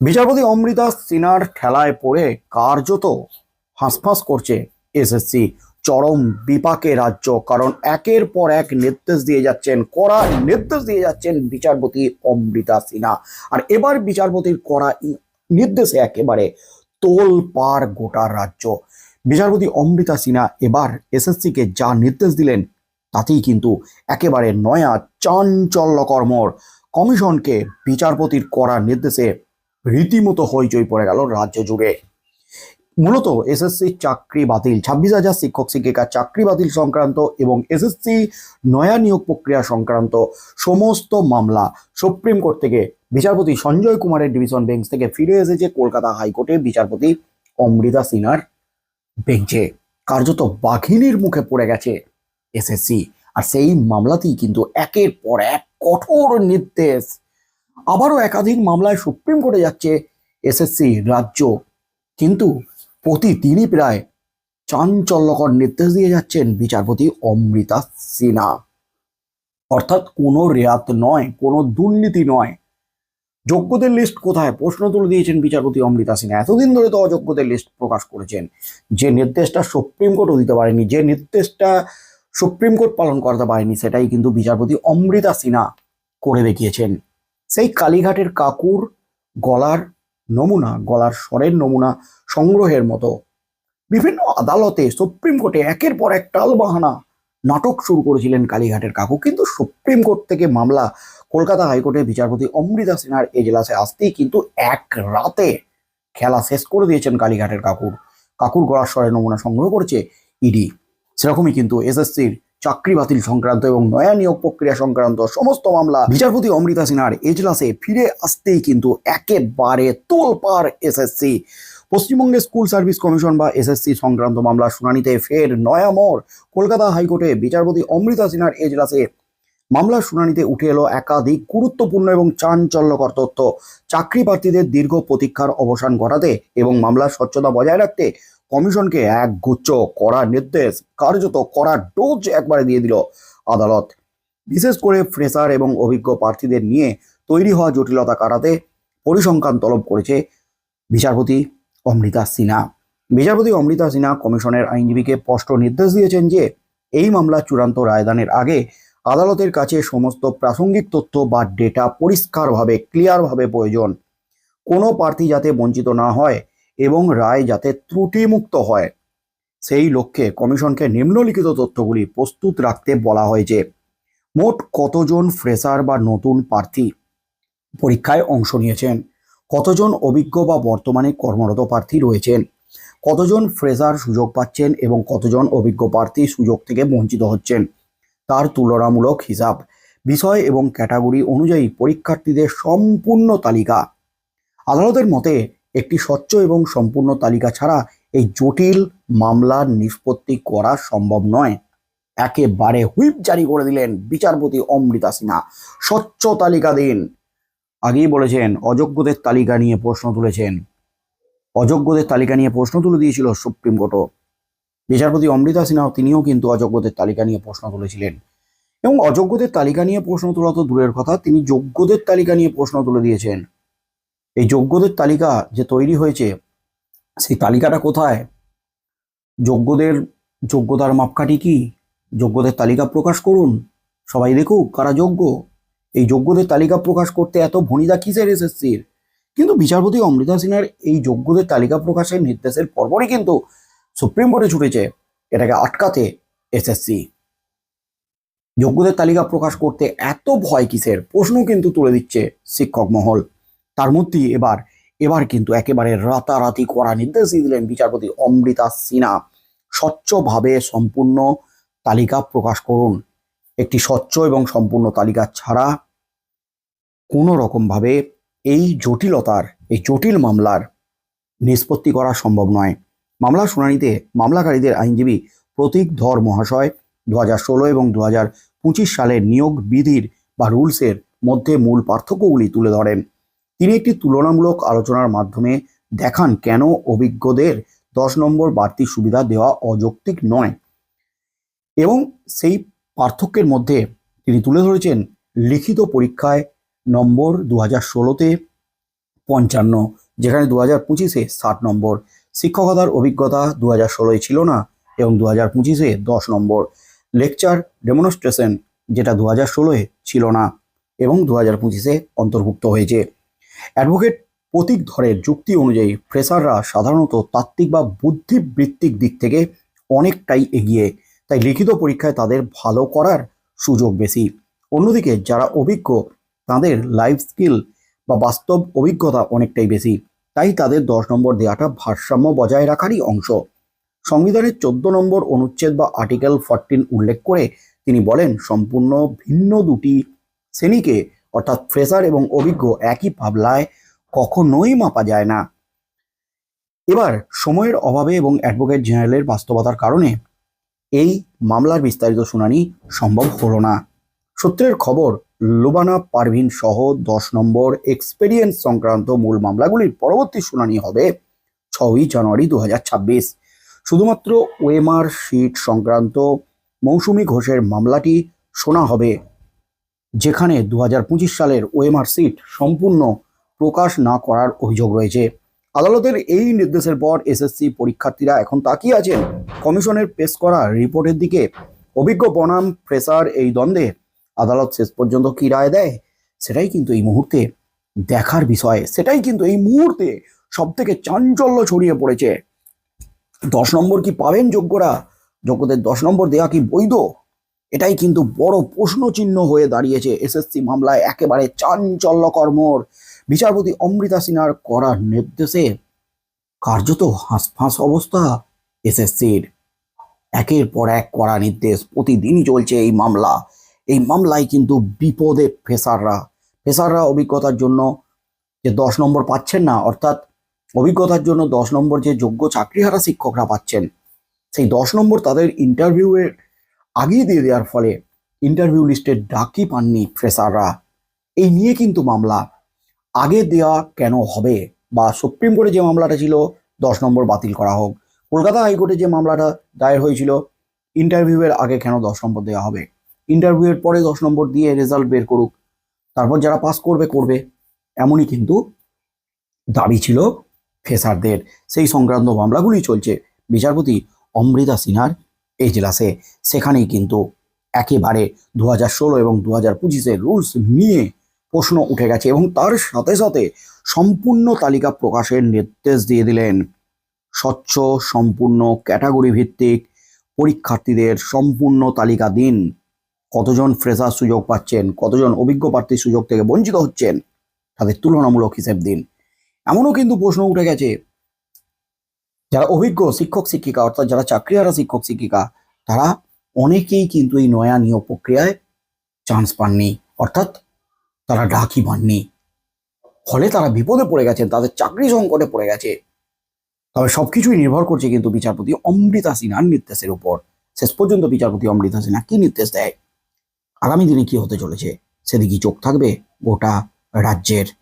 বিচারপতি অমৃতা সিনার ঠেলায় পড়ে কার্যত হাঁসফাঁস করছে এসএসসি। চরম বিপাকে রাজ্য, কারণ একের পর এক নির্দেশ দিয়ে যাচ্ছেন, কড়া নির্দেশ দিয়ে যাচ্ছেন বিচারপতি অমৃতা সিনহা। আর এবার বিচারপতির কড়া নির্দেশে একেবারে তোল পার গোটা রাজ্য। বিচারপতি অমৃতা সিনহা এবার এসএসসিকে যা নির্দেশ দিলেন, তাতেই কিন্তু একেবারে নয়া চাঞ্চল্যকর্মর কমিশনকে বিচারপতির কড়া নির্দেশে রীতিমতো হইচই পড়ে গেল রাজ্য জুড়ে। মূলত এসএসসি চাকরি বাতিল, ছাব্বিশ হাজার শিক্ষক শিক্ষিকার চাকরি বাতিল সংক্রান্ত এবং এসএসসি নয়া নিয়োগ প্রক্রিয়া সংক্রান্ত সমস্ত মামলা সুপ্রিম কোর্ট থেকে বিচারপতি সঞ্জয় কুমারের ডিভিশন বেঞ্চ থেকে ফিরে এসেছে কলকাতা হাইকোর্টে বিচারপতি অমৃতা সিনহার বেঞ্চে। কার্যত বাঘিনীর মুখে পড়ে গেছে এসএসসি। আর সেই মামলাতেই কিন্তু একের পর এক কঠোর নির্দেশ আবারও একাধিক মামলায় সুপ্রিম কোর্টে যাচ্ছে এসএসসি রাজ্য। কিন্তু প্রতিদিনই প্রায় চাঞ্চল্যকর নির্দেশ দিয়ে যাচ্ছেন বিচারপতি অমৃতা সিনহা। অর্থাৎ কোনো রেয়াত নয়, কোনো দুর্নীতি নয়। যোগ্যদের লিস্ট কোথায়? প্রশ্ন তুলে দিয়েছেন বিচারপতি অমৃতা সিনহা। এতদিন ধরে তো অযোগ্যদের লিস্ট প্রকাশ করেছেন। যে নির্দেশটা সুপ্রিম কোর্টও দিতে পারেনি, যে নির্দেশটা সুপ্রিম কোর্ট পালন করতে পারেনি, সেটাই কিন্তু বিচারপতি অমৃতা সিনহা করে দেখিয়েছেন। সেই কালীঘাটের কাকুর গলার নমুনা, গলার স্বরের নমুনা সংগ্রহের মতো। বিভিন্ন আদালতে সুপ্রিম কোর্টে একের পর এক টালবাহানা নাটক শুরু করেছিলেন কালীঘাটের কাকু। কিন্তু সুপ্রিম কোর্ট থেকে মামলা কলকাতা হাইকোর্টের বিচারপতি অমৃতা সিনহার এজলাসে আসতেই কিন্তু এক রাতে খেলা শেষ করে দিয়েছেন কালীঘাটের কাকুর। কাকুর গলার স্বরের নমুনা সংগ্রহ করেছে ইডি। সেরকমই কিন্তু এসএসসির চাকরি বাতিল সংক্রান্ত এবং নয়া নিয়োগ প্রক্রিয়া সংক্রান্ত সমস্ত মামলা বিচারপতি অমৃতা সিনহার এজলাসে ফিরে আসতেই কিন্তু একেবারে তোলপাড় এসএসসি পশ্চিমবঙ্গের স্কুল সার্ভিস কমিশন বা এসএসসি সংক্রান্ত মামলা শুনানিতে ফের নয়া মোড়। কলকাতা হাইকোর্টে বিচারপতি অমৃতা সিনহার এজলাসে মামলার শুনানিতে উঠে এলো একাধিক গুরুত্বপূর্ণ এবং চাঞ্চল্যকর তথ্য। চাকরি প্রার্থীদের দীর্ঘ প্রতীক্ষার অবসান ঘটাতে এবং মামলার স্বচ্ছতা বজায় রাখতে কমিশনকে এক গুচ্ছ কড়া নির্দেশ, কার্যত কড়া ডোজ একবারে দিয়ে দিল আদালত। বিশেষ করে ফ্রেশার এবং অভিজ্ঞ প্রার্থীদের নিয়ে তৈরি হওয়া জটিলতা কাটাতে পরিসংখ্যান তলব করেছে বিচারপতি অমৃতা সিনহা। বিচারপতি অমৃতা সিনহা কমিশনের আইনজীবীকে স্পষ্ট নির্দেশ দিয়েছেন যে, এই মামলা চূড়ান্ত রায়দানের আগে আদালতের কাছে সমস্ত প্রাসঙ্গিক তথ্য বা ডেটা পরিষ্কারভাবে, ক্লিয়ারভাবে প্রয়োজন। কোনো প্রার্থী যাতে বঞ্চিত না হয় এবং রায় যাতে ত্রুটিমুক্ত হয়। সেই লক্ষ্যে কমিশনকে নিম্নলিখিত তথ্যগুলি প্রস্তুত রাখতে বলা হয়েছে। মোট কতজন ফ্রেশার বা নতুন প্রার্থী পরীক্ষায় অংশ নিয়েছেন? কতজন অভিজ্ঞ বা বর্তমানে কর্মরত প্রার্থী রয়েছেন? কতজন ফ্রেশার সুযোগ পাচ্ছেন এবং কতজন অভিজ্ঞ প্রার্থী সুযোগ থেকে বঞ্চিত হচ্ছেন? তার তুলনামূলক হিসাব, বিষয় এবং ক্যাটাগরি অনুযায়ী পরীক্ষার্থীদের সম্পূর্ণ তালিকা। আদালতের মতে একটি স্বচ্ছ এবং সম্পূর্ণ তালিকা ছাড়া এই জটিল মামলার নিষ্পত্তি করা সম্ভব নয়। একেবারে হুইপ জারি করে দিলেন বিচারপতি অমৃতা সিনহা। স্বচ্ছ তালিকা দিন। আগেই বলেছেন, অযোগ্যদের তালিকা নিয়ে প্রশ্ন তুলেছেন। অযোগ্যদের তালিকা নিয়ে প্রশ্ন তুলে দিয়েছিল সুপ্রিম কোর্টও। বিচারপতি অমৃতা সিনহাও তিনিও কিন্তু অযোগ্যদের তালিকা নিয়ে প্রশ্ন তুলেছিলেন। এবং অযোগ্যদের তালিকা নিয়ে প্রশ্ন তোলা তো দূরের কথা, তিনি যোগ্যদের তালিকা নিয়ে প্রশ্ন তুলে দিয়েছেন। এই যোগ্যদের তালিকা যে তৈরি হয়েছে, সেই তালিকাটা কোথায়? যোগ্যদের যোগ্যতার মাপকাঠি কি? যোগ্যদের তালিকা প্রকাশ করুন। সবাই দেখুক কারা যোগ্য এই যোগ্যদের তালিকা প্রকাশ করতে এত ভনিদা কিসের এসএসসির? কিন্তু বিচারপতি অমৃতা সিনহার এই যোগ্যদের তালিকা প্রকাশের নির্দেশের পরপরই কিন্তু সুপ্রিম কোর্টে ছুটেছে। এটাকে আটকাতে এসএসসি। যোগ্যদের তালিকা প্রকাশ করতে এত ভয় কিসের? প্রশ্ন কিন্তু তুলে দিচ্ছে শিক্ষক মহল। তার মধ্যেই এবার এবার কিন্তু একেবারে রাতারাতি করা নির্দেশ দিলেন বিচারপতি অমৃতা সিনহা। স্বচ্ছভাবে সম্পূর্ণ তালিকা প্রকাশ করুন। একটি স্বচ্ছ এবং সম্পূর্ণ তালিকা ছাড়া কোনো রকমভাবে এই জটিলতার, এই জটিল মামলার নিষ্পত্তি করা সম্ভব নয়। মামলা শুনানিতে মামলাকারীদের আইনজীবী প্রতীক ধর মহাশয় দু ষোলো এবং দু হাজার পঁচিশ সালের নিয়োগ বিধির বা রুলসের মধ্যে মূল পার্থক্যগুলি তুলে ধরেন। তিনি একটি তুলনামূলক আলোচনার মাধ্যমে দেখান কেন অভিজ্ঞদের দশ নম্বর বাড়তি সুবিধা দেওয়া অযৌক্তিক নয়। এবং সেই পার্থক্যের মধ্যে তিনি তুলে ধরেছেন লিখিত পরীক্ষায় নম্বর দু হাজার ষোলোতে পঞ্চান্ন, যেখানে দু হাজার পঁচিশে ষাট নম্বর। শিক্ষকতার অভিজ্ঞতা দু হাজার ষোলোয় ছিল না এবং দু হাজার পঁচিশে দশ নম্বর। লেকচার ডেমনস্ট্রেশন, যেটা দু হাজার ষোলোয় ছিল না এবং দু হাজার পঁচিশে অন্তর্ভুক্ত হয়েছে। অ্যাডভোকেট প্রতীক ধরের যুক্তি অনুযায়ী ফ্রেশাররা সাধারণত তাত্ত্বিক বা বুদ্ধিবৃত্তিক দিক থেকে অনেকটাই এগিয়ে, তাই লিখিত পরীক্ষায় তাদের ভালো করার সুযোগ বেশি। অন্যদিকে যারা অভিজ্ঞ, তাদের লাইফ স্কিল বা বাস্তব অভিজ্ঞতা অনেকটাই বেশি, তাই তাদের দশ নম্বর দেওয়াটা ভারসাম্য বজায় রাখারই অংশ। সংবিধানের চোদ্দ নম্বর অনুচ্ছেদ বা আর্টিকেল ফরটিন উল্লেখ করে তিনি বলেন, সম্পূর্ণ ভিন্ন দুটি শ্রেণীকে অর্থাৎ ফ্রেশার এবং অভিজ্ঞ একই পাবলায় কখনোই মাপা যায় না। এবার সময়ের অভাবে এবং অ্যাডভোকেট জেনারেলের বাস্তবতার কারণে এই মামলার বিস্তারিত শুনানি সম্ভব হলো না। সূত্রের খবর, লুবানা পারভিন সহ দশ নম্বর এক্সপেরিয়েন্স সংক্রান্ত মূল মামলাগুলির পরবর্তী শুনানি হবে ছয়ই জানুয়ারি দু হাজার ছাব্বিশ। শুধুমাত্র ওয়েমার শিট সংক্রান্ত মৌসুমি ঘোষের মামলাটি শোনা হবে। যেখানে দু হাজার পঁচিশ সালের ওয়েমার সিট সম্পূর্ণ প্রকাশ না করার অভিযোগ রয়েছে। আদালতের এই নির্দেশের পর এসএসসি পরীক্ষার্থীরা এখন তাকিয়ে আছেন কমিশনের পেশ করা রিপোর্টের দিকে। অভিজ্ঞ বনাম ফ্রেশার এই দ্বন্দ্বে আদালত শেষ পর্যন্ত কি রায় দেয় সেটাই কিন্তু এই মুহূর্তে দেখার বিষয়। সেটাই কিন্তু এই মুহূর্তে সব থেকে চাঞ্চল্য ছড়িয়ে পড়েছে। দশ নম্বর কি পাবেন যোগ্যরা? যোগ্যদের দশ নম্বর দেওয়া কি বৈধ? এটাই কিন্তু বড় প্রশ্ন চিহ্ন হয়ে দাঁড়িয়েছে এসএসসি মামলায় একেবারে চাঞ্চল্য কর্মর বিচারপতি অমৃতা সিনহার করার নির্দেশে কার্যত হাঁসফাঁস অবস্থা এসএসসির। একের পর এক করা নির্দেশ প্রতিদিনই চলছে এই মামলা। এই মামলায় কিন্তু বিপদে ফেসাররা। ফেসাররা অভিজ্ঞতার জন্য যে দশ নম্বর পাচ্ছেন না, অর্থাৎ অভিজ্ঞতার জন্য দশ নম্বর যে যোগ্য চাকরিহারা শিক্ষকরা পাচ্ছেন, সেই দশ নম্বর তাদের ইন্টারভিউয়ের আগেই দিয়ে দেওয়ার ফলে ইন্টারভিউ লিস্টের ডাকই পাননি ফ্রেশাররা এই নিয়ে কিন্তু মামলা আগে দেওয়া কেন হবে বা সুপ্রিম কোর্টে যে মামলাটা ছিল, দশ নম্বর বাতিল করা হোক। কলকাতা হাইকোর্টে যে মামলাটা দায়ের হয়েছিল ইন্টারভিউয়ের আগে কেন দশ নম্বর দেওয়া হবে? ইন্টারভিউয়ের পরে দশ নম্বর দিয়ে রেজাল্ট বের করুক। তারপর যারা পাস করবে করবে। এমনই কিন্তু দাবি ছিল ফেসারদের সেই সংক্রান্ত মামলাগুলি চলছে। বিচারপতি অমৃতা সিনহার এজলাসে। সেখানেই কিন্তু একেবারে দু হাজার ষোলো এবং দু হাজার পঁচিশের রুলস নিয়ে প্রশ্ন উঠে গেছে এবং তার সাথে সাথে সম্পূর্ণ তালিকা প্রকাশের নির্দেশ দিয়ে দিলেন। স্বচ্ছ, সম্পূর্ণ, ক্যাটাগরি ভিত্তিক পরীক্ষার্থীদের সম্পূর্ণ তালিকা দিন। কতজন ফ্রেশার সুযোগ পাচ্ছেন, কতজন অভিজ্ঞ প্রার্থীর সুযোগ থেকে বঞ্চিত হচ্ছেন, তাদের তুলনামূলক হিসেব দিন। এমনও কিন্তু প্রশ্ন উঠে গেছে যারা অভিজ্ঞ শিক্ষক, শিক্ষিকা, অর্থাৎ যারা চাকরিহারা শিক্ষক, শিক্ষিকা, তারা অনেকেই কিন্তু এই নয়া নিয়োগ প্রক্রিয়ায় চান্স পাননি, অর্থাৎ তারা ডাকই পাননি ফলে তারা বিপদে পড়ে গেছেন, তাদের চাকরি সংকটে পড়ে গেছে। তবে সবকিছুই নির্ভর করছে কিন্তু বিচারপতি অমৃতা সিনহার নির্দেশের উপর। শেষ পর্যন্ত বিচারপতি অমৃতা সিনহা কি নির্দেশ দেয়? আগামী দিনে কি হতে চলেছে? সেদিকে চোখ থাকবে গোটা রাজ্যের